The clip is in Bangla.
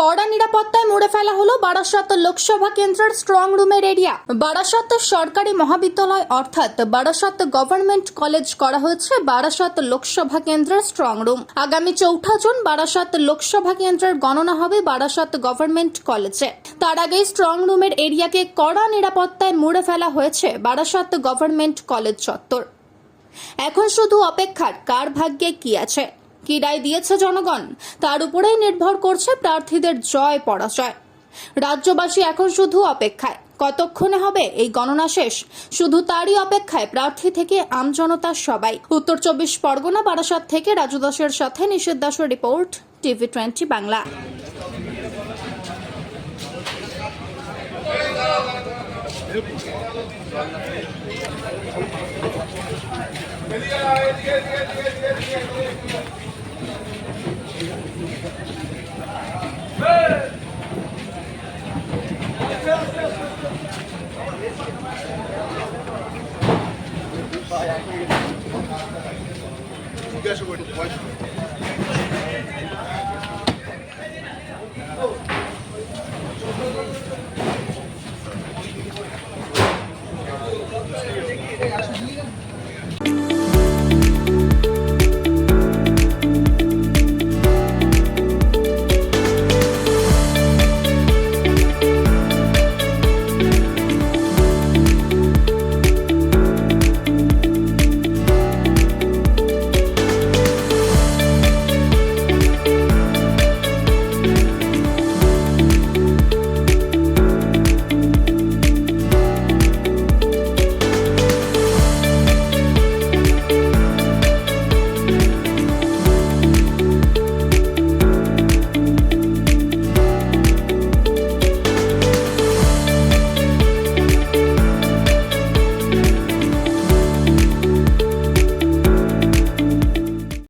কড়া নিরাপত্তায় মুড়ে ফেলা হলো বারাসত লোকসভা কেন্দ্রের স্ট্রং রুমের এরিয়া বারাসত সরকারি মহাবিদ্যালয় অর্থাৎ বারাসত গভর্নমেন্ট কলেজ করা হয়েছে বারাসত লোকসভা কেন্দ্রের স্ট্রং রুম আগামী চৌঠা জুন বারাসত লোকসভা কেন্দ্রের গণনা হবে বারাসত গভর্নমেন্ট কলেজে তার আগেই স্ট্রং রুমের এরিয়াকে কড়া নিরাপত্তায় মুড়ে ফেলা হয়েছে বারাসত গভর্নমেন্ট কলেজ চত্বর। এখন শুধু অপেক্ষার, কার ভাগ্যে কি আছে? কি রায় দিয়েছে জনগণ। তার উপরেই নির্ভর করছে প্রার্থীদের জয়, পরাজয়। রাজ্যবাসী এখন শুধু অপেক্ষায়। কতক্ষণে হবে এই গণনা শেষ? শুধু তারই অপেক্ষায় প্রার্থী থেকে আমজনতা সবাই। উত্তর চব্বিশ পরগনা, বারাসাত থেকে রাজু দাসের সাথে নিষেধ দাসের রিপোর্ট, টিভি টোয়েন্টি বাংলা। জিজ্ঞাসা করি পয়সা